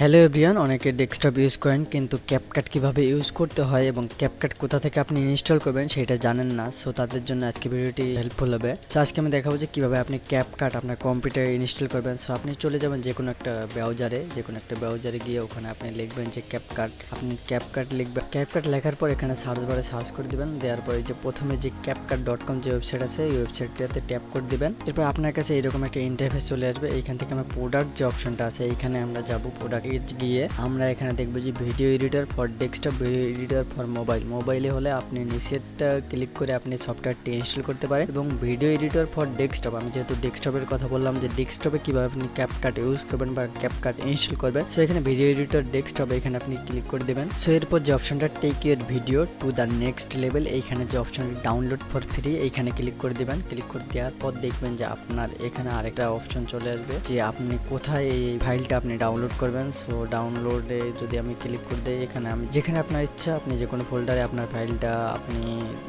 Hello everyone অনেকে desktop use করেন, কিন্তু ক্যাপকাট কীভাবে ইউজ করতে হয় এবং ক্যাপকাট কোথা থেকে আপনি ইনস্টল করবেন সেটা জানেন না সো তাদের জন্য আজকে ভিডিওটি হেল্পফুল হবে। সো আজকে আমি দেখাবো যে কীভাবে আপনি ক্যাপকাট আপনার কম্পিউটারে ইনস্টল করবেন। সো আপনি চলে যাবেন যে কোনো একটা ব্রাউজারে যে কোনো একটা ব্রাউজারে গিয়ে ওখানে আপনি লিখবেন যে ক্যাপকাট আপনি ক্যাপকাট লিখবেন ক্যাপকাট লেখার পর এখানে সার্চ বারে সার্চ করে দিবেন, দেওয়ার পরে যে প্রথমে যে ক্যাপকাট ডট কম যে ওয়েবসাইট আছে, এই ওয়েবসাইটটাতে ট্যাপ করে দিবেন। এরপর আপনার কাছে এরকম একটা ইন্টারফেস চলে আসবে, এইখান থেকে আমরা প্রোডাক্ট যে অপশনটা আছে, এইখানে আমরা যাব প্রোডাক্ট গিয়ে আমরা এখানে দেখব যে video editor for desktop video editor for mobile মোবাইলে হলে আপনি নিচেরটা ক্লিক করে আপনি সফটওয়্যারটি ইনস্টল করতে পারেন এবং ভিডিও এডিটর ফর ডেস্কটপ আমি যেহেতু ডেস্কটপের কথা বললাম যে ডেস্কটপে কীভাবে আপনি ক্যাপকাট ইউজ করবেন বা ক্যাপকাট ইনস্টল করবেন সো এখানে ভিডিও এডিটর ডেস্কটপ এখানে আপনি ক্লিক করে দেবেন। সো এরপর যে অপশনটা take your video to the next level এইখানে যে অপশনটি ডাউনলোড ফর ফ্রি এইখানে ক্লিক করে দেবেন। ক্লিক করে দেওয়ার পর দেখবেন যে আপনার এখানে আরেকটা অপশন চলে আসবে যে আপনি কোথায় এই ফাইলটা আপনি ডাউনলোড করবেন। সো ডাউনলোডে যদি আমি ক্লিক করে দিই, এখানে আমি যেখানে আপনার ইচ্ছা, আপনি যে কোনো ফোল্ডারে আপনার ফাইলটা আপনি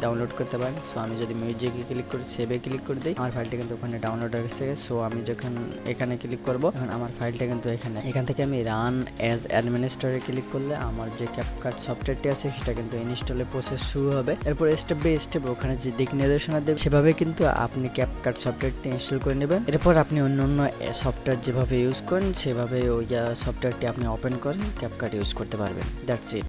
ডাউনলোড করতে পারেন। সো আমি যদি মিউজিকে ক্লিক করি সেভে ক্লিক করে দিই, আমার ফাইলটা কিন্তু ওখানে ডাউনলোড হয়ে গেছে। সো আমি যখন এখানে ক্লিক করব এখন আমার ফাইলটা কিন্তু এখানে। এখান থেকে আমি রান অ্যাজ অ্যাডমিনিস্ট্রেটরে ক্লিক করলে আমার যে ক্যাপকাট সফটওয়্যারটি আছে, সেটা কিন্তু ইনস্টলের প্রসেস শুরু হবে। এরপর স্টেপ বাই স্টেপ ওখানে যে দিক নির্দেশনা দেবে, সেভাবে কিন্তু আপনি ক্যাপকাট সফটওয়্যারটি ইনস্টল করে নেবেন। এরপর আপনি অন্য অন্য সফটওয়্যার যেভাবে ইউজ করেন, সেভাবে ওই সফটওয়্যারটি আপনি ওপেন করেন ক্যাপকাট ইউজ করতে পারবেন। That's it.